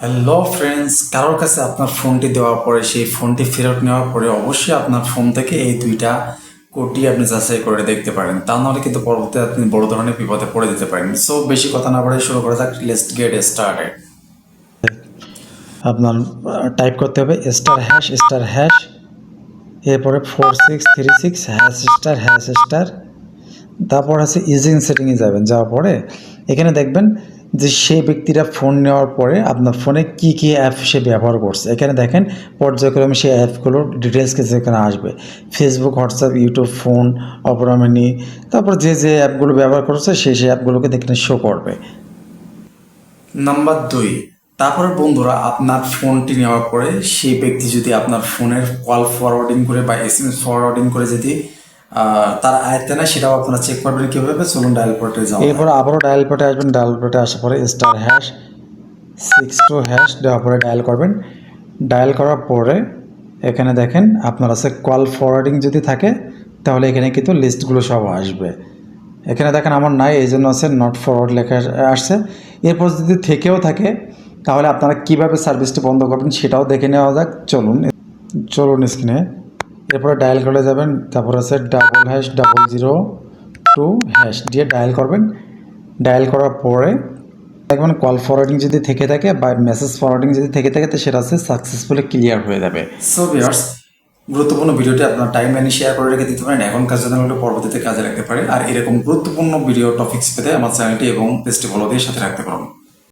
Hello friends কারোর কাছে আপনার ফোনটি দেওয়ার পরে, সেই ফোনটি ফেরত নেওয়ার পরে অবশ্যই আপনার ফোন থেকে এই দুইটা কোডটি আপনি যাচাই করে দেখতে পারেন। তা নাহলে কিন্তু পরবর্তীতে আপনি বড় ধরনের বিপদে পড়ে যেতে পারেন। সো বেশি কথা না বাড়াই শুরু করা যাক। লেটস গেট স্টার্টেড আপনার টাইপ করতে হবে স্টার হ্যাশ স্টার হ্যাশ এরপরে four six three six hash star hash star তারপর আছে ইজিং সেটিংয়ে যাবেন। যাওয়ার পরে এখানে দেখবেন যে সেই ব্যক্তিরা ফোন নেওয়ার পরে আপনার ফোনে কী কী অ্যাপ সে ব্যবহার করছে। এখানে দেখেন, পর্যায়ক্রমে সেই অ্যাপগুলোর ডিটেলস কিছু এখানে আসবে। Facebook WhatsApp YouTube phone Opera Mini তারপর যে যে অ্যাপগুলো ব্যবহার করছে, সেই সেই অ্যাপগুলোকে এখানে শো করবে। নাম্বার দুই, তারপরে বন্ধুরা, আপনার ফোনটি নেওয়ার পরে সেই ব্যক্তি যদি আপনার ফোনের কল ফরওয়ার্ডিং করে বা এস এম এস ফরওয়ার্ডিং করে যদি তার আয়ত্তে না সেটাও আপনারা চেক করবেন কীভাবে চলুন ডায়াল পোর্টে যাও এরপর আবারও ডায়াল পেটে আসবেন ডায়াল পেটে আসার পরে star hash six two hash দেওয়ার পরে ডায়াল করবেন। ডায়াল করার পরে এখানে দেখেন আপনার আছে কল ফরওয়ার্ডিং যদি থাকে তাহলে এখানে কিন্তু লিস্টগুলো সব আসবে। এখানে দেখেন আমার নাই এই জন্য আছে নট ফরওয়ার্ড লেখা আসছে। এরপর যদি থেকেও থাকে তাহলে আপনারা কীভাবে সার্ভিসটি বন্ধ করবেন সেটাও দেখে নেওয়া যাক। চলুন চলুন স্ক্রিনে এরপরে ডায়াল করে যাবেন, তারপর আছে double hash double zero two hash দিয়ে ডায়াল করবেন। ডায়াল করার পরে দেখবেন কল ফরওয়ার্ডিং যদি থেকে থাকে বা মেসেজ ফরওয়ার্ডিং যদি থেকে থাকে, তো সেটা আছে সাকসেসফুলি ক্লিয়ার হয়ে যাবে। সো ভিউয়ার্স গুরুত্বপূর্ণ ভিডিওটি আপনার টাইম লাইনে শেয়ার করে রেখে দিতে পারেন। এখন কাজে না হলে পরবর্তীতে কাজে রাখতে পারে। আর এরকম গুরুত্বপূর্ণ ভিডিও টপিক্স পেতে আমার চ্যানেলটি এবং পেজটি দিয়ে সাথে রাখতে পারুন।